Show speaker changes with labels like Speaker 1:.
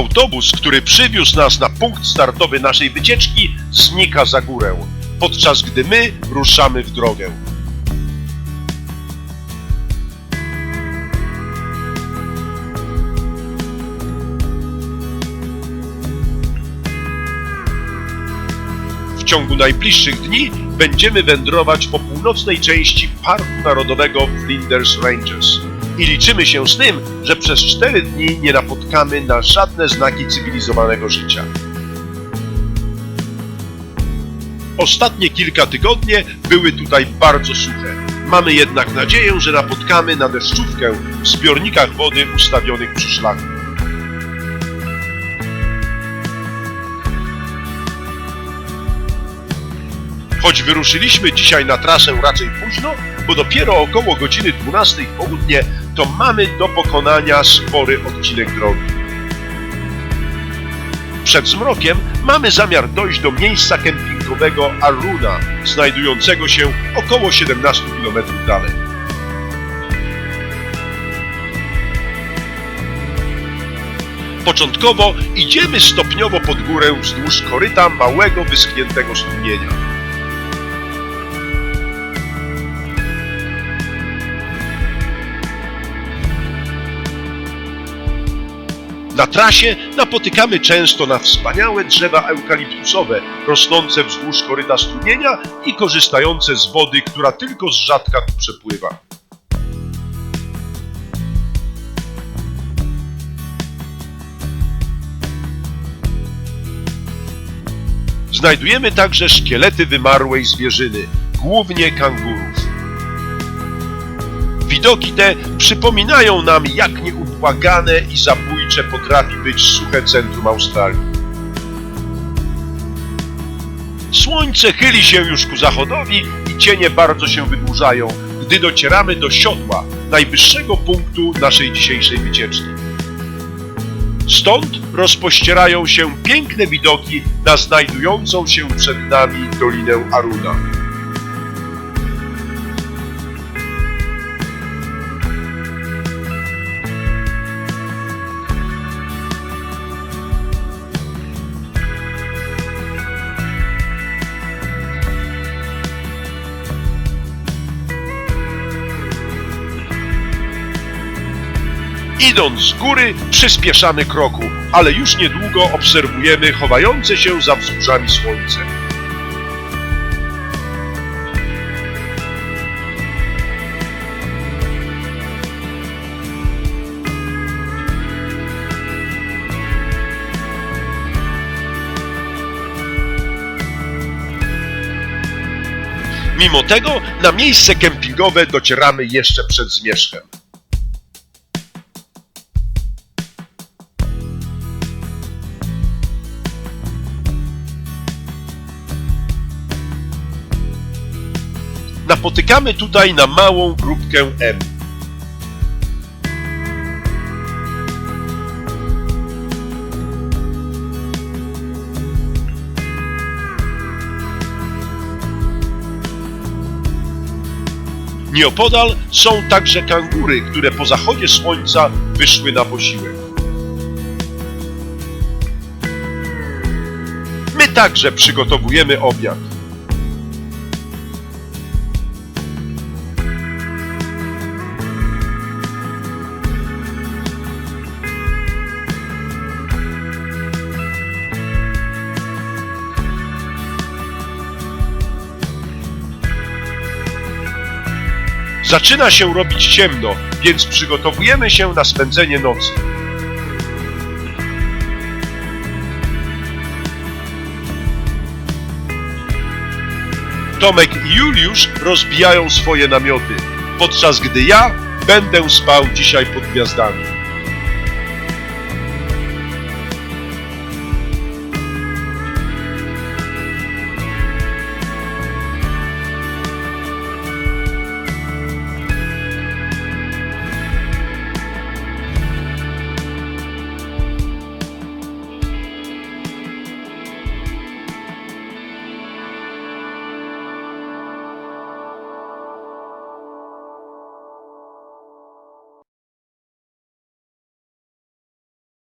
Speaker 1: Autobus, który przywiózł nas na punkt startowy naszej wycieczki, znika za górę, podczas gdy my ruszamy w drogę. W ciągu najbliższych dni będziemy wędrować po północnej części Parku Narodowego Flinders Ranges i liczymy się z tym, że przez 4 dni nie napotkamy na żadne znaki cywilizowanego życia. Ostatnie kilka tygodni były tutaj bardzo suche. Mamy jednak nadzieję, że napotkamy na deszczówkę w zbiornikach wody ustawionych przy szlaku. Choć wyruszyliśmy dzisiaj na trasę raczej późno, bo dopiero około godziny 12 w południe, to mamy do pokonania spory odcinek drogi. Przed zmrokiem mamy zamiar dojść do miejsca kempingowego Aruna, znajdującego się około 17 km dalej. Początkowo idziemy stopniowo pod górę wzdłuż koryta małego wyschniętego strumienia. Na trasie napotykamy często na wspaniałe drzewa eukaliptusowe, rosnące wzdłuż koryta strumienia i korzystające z wody, która tylko z rzadka tu przepływa. Znajdujemy także szkielety wymarłej zwierzyny, głównie kangurów. Widoki te przypominają nam, jak nieubłagane i zabójcze potrafi być suche centrum Australii. Słońce chyli się już ku zachodowi i cienie bardzo się wydłużają, gdy docieramy do siodła, najwyższego punktu naszej dzisiejszej wycieczki. Stąd rozpościerają się piękne widoki na znajdującą się przed nami Dolinę Aruna. Idąc z góry, przyspieszamy kroku, ale już niedługo obserwujemy chowające się za wzgórzami słońce. Mimo tego na miejsce kempingowe docieramy jeszcze przed zmierzchem. Napotykamy tutaj na małą grupkę M. Nieopodal są także kangury, które po zachodzie słońca wyszły na posiłek. My także przygotowujemy obiad. Zaczyna się robić ciemno, więc przygotowujemy się na spędzenie nocy. Tomek i Juliusz rozbijają swoje namioty, podczas gdy ja będę spał dzisiaj pod gwiazdami.